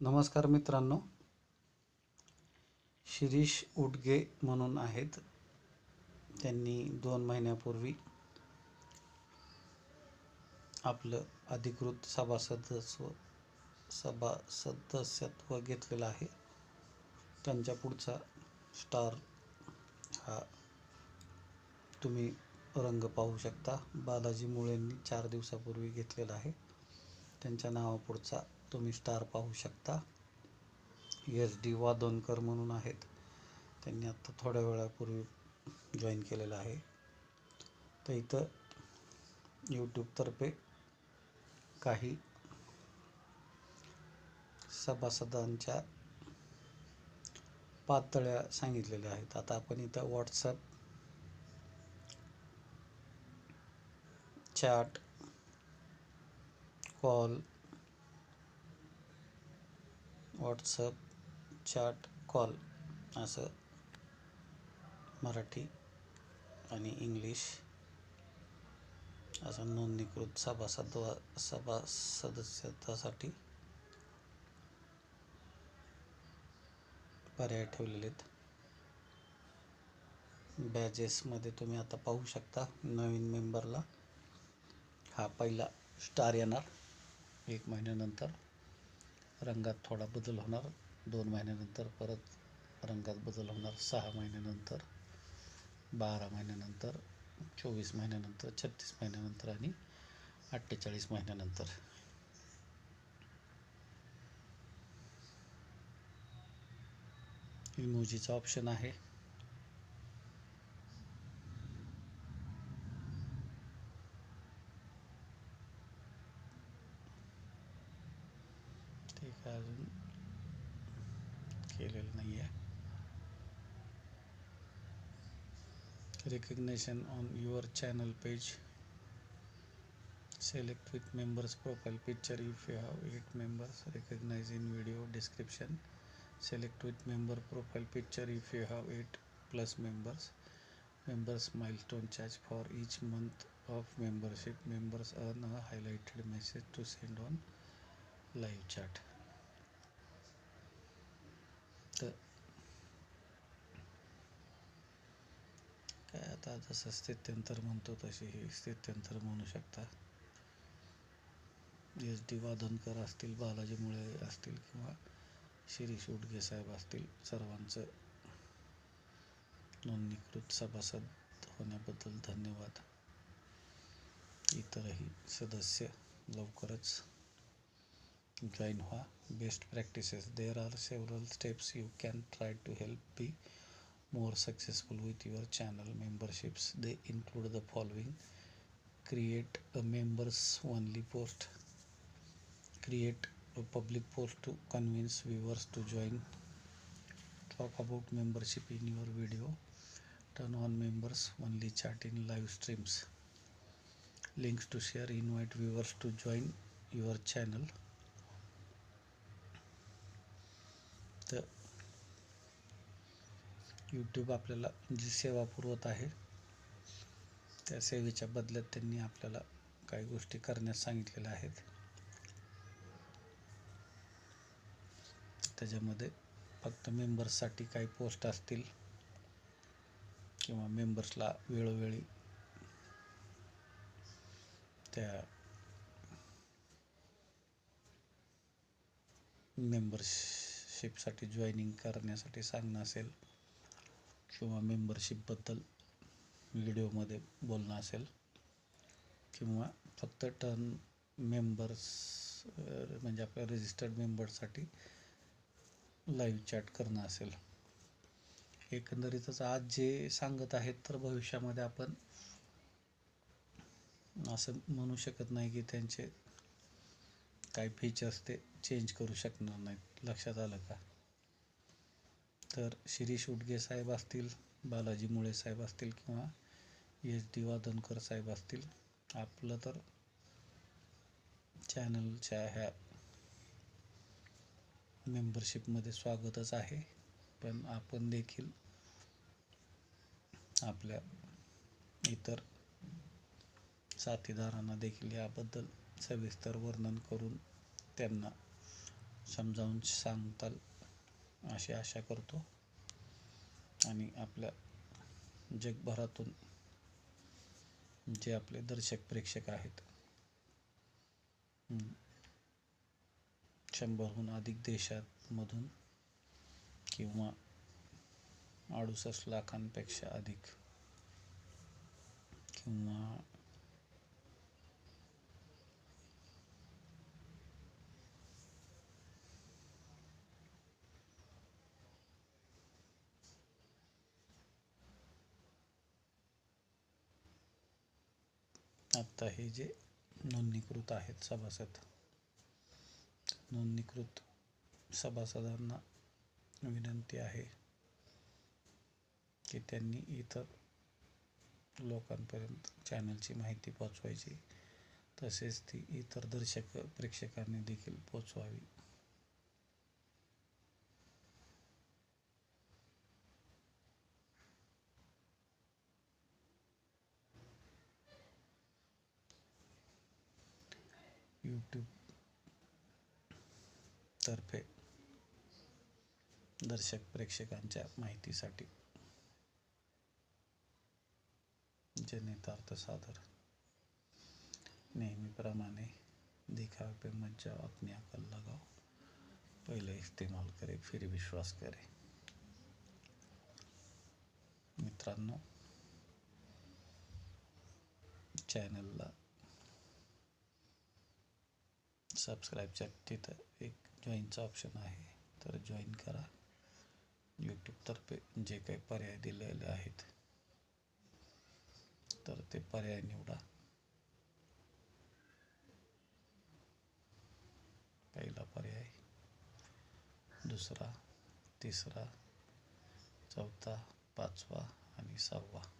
नमस्कार मित्रांनो. शिरीष उडगे म्हणून आहेत. त्यांनी दोन महिन्यापूर्वी आपलं अधिकृत सभासदत्व सभा सदस्यत्व घेतलेलं आहे. त्यांच्या पुढचा स्टार हा तुम्ही रंग पाहू शकता. बालाजी मुळेंनी चार दिवसापूर्वी घेतलेला आहे. त्यांच्या नावापुढचा तुम्ही स्टार पाहू शकता. एस डी वादोनकर म्हणून आहेत. त्यांनी आत्ता थोड्या वेळापूर्वी जॉईन केलेलं आहे. तर इथं यूट्यूबतर्फे काही सभासदांच्या पातळ्या सांगितलेल्या आहेत. आता आपण इथं WhatsApp chat call WhatsApp chat call असं मराठी आणि इंग्लिश असं नोंदणीकृत सभासद सभा सदस्यत्वासाठी पर्याय ठेवलेले आहेत बॅजेसमध्ये तुम्ही आता पाहू शकता नवीन मेंबरला. हा पहिला स्टार येणार एक महिन्यानंतर. रंगात थोडा बदल होणार. दोन महिन्यानंतर परत रंगात बदल होणार. सहा महिन्यानंतर बारा महिन्यानंतर चोवीस महिन्यानंतर छत्तीस महिन्यानंतर आणि अठ्ठेचाळीस महिन्यानंतर. इमोजीचा ऑप्शन आहे. का अजून recognition on your channel page select with members profile picture if you have eight members recognize in video description select with member profile picture if you have eight plus members members mile milestone charge for each month of membership members earn a highlighted message to send on live chat तर काय आता जसं स्थित्यंतर म्हणतो तशी ही स्थित्यंतर म्हणू शकता. S D वादनकर असतील बालाजी मुळे असतील किंवा शिरीष उडगे साहेब असतील सर्वांचं नोंदणीकृत सभासद होण्याबद्दल धन्यवाद. इतरही सदस्य लवकरच Jainhua best practices. There are several steps you can try to help be more successful with your channel memberships. They include the following. Create a members only post, create a public post to convince viewers to join, talk about membership in your video, turn on members only chat in live streams, links to share, invite viewers to join your channel. YouTube आपल्याला जी सेवा पुरवत आहे त्या सेवेच्या बदल्यात त्यांनी आपल्याला काही गोष्टी करण्यास सांगितलेल्या आहेत. त्याच्यामध्ये फक्त मेंबर्ससाठी काही पोस्ट असतील किंवा मेंबर्सला वेळोवेळी त्या मेंबरशिपसाठी जॉईनिंग करण्यासाठी सांगणं असेल किंवा मेंबरशिपबद्दल व्हिडिओमध्ये बोलणं असेल किंवा फक्त टर्न मेंबर्स म्हणजे आपल्या रजिस्टर्ड मेंबरसाठी लाईव्ह चॅट करणं असेल. एकंदरीतच आज जे सांगत आहेत तर भविष्यामध्ये आपण असं म्हणू शकत नाही की त्यांचे काही फीचर्स ते चेंज करू शकणार नाहीत. लक्षात आलं का? तर शिरीष उडगे साहेब असतील बालाजी मुळे साहेब असतील किंवा एच डी वादनकर साहेब असतील आपलं तर चॅनलच्या ह्या मेंबरशिपमध्ये स्वागतच आहे. पण आपण देखील आपल्या इतर साथीदारांना देखील याबद्दल सविस्तर वर्णन करून त्यांना समजावून सांगताल. अशी आशा करतो. आणि आपल्या जगभरातून जे आपले दर्शक प्रेक्षक आहेत शंभरहून अधिक देशांमधून किंवा अडुसष्ट लाखांपेक्षा अधिक किंवा आत्ता हे जे नोंदणीकृत आहेत सभासद नोंदणीकृत सभासदांना विनंती आहे की त्यांनी इतर लोकांपर्यंत चॅनलची माहिती पोचवायची तसेच ती इतर दर्शक प्रेक्षकांनी देखील पोचवावी यूट्यूब तर्फे दर्शक प्रेक्षकांच्या माहितीसाठी जनितार्थ सादर. नेहमीप्रमाणे दिखावे पे मत जाओ अपनी अकल लगाओ. पहिले इस्तेमाल करे फिर विश्वास करे. मित्रांनो चॅनलला सबस्क्राईबच्या तिथं एक जॉईनचा ऑप्शन आहे. तर जॉईन करा. यूट्यूबतर्फे जे काही पर्याय दिलेले आहेत. तर ते पर्याय निवडा. पहिला पर्याय. दुसरा तिसरा चौथा पाचवा आणि सहावा.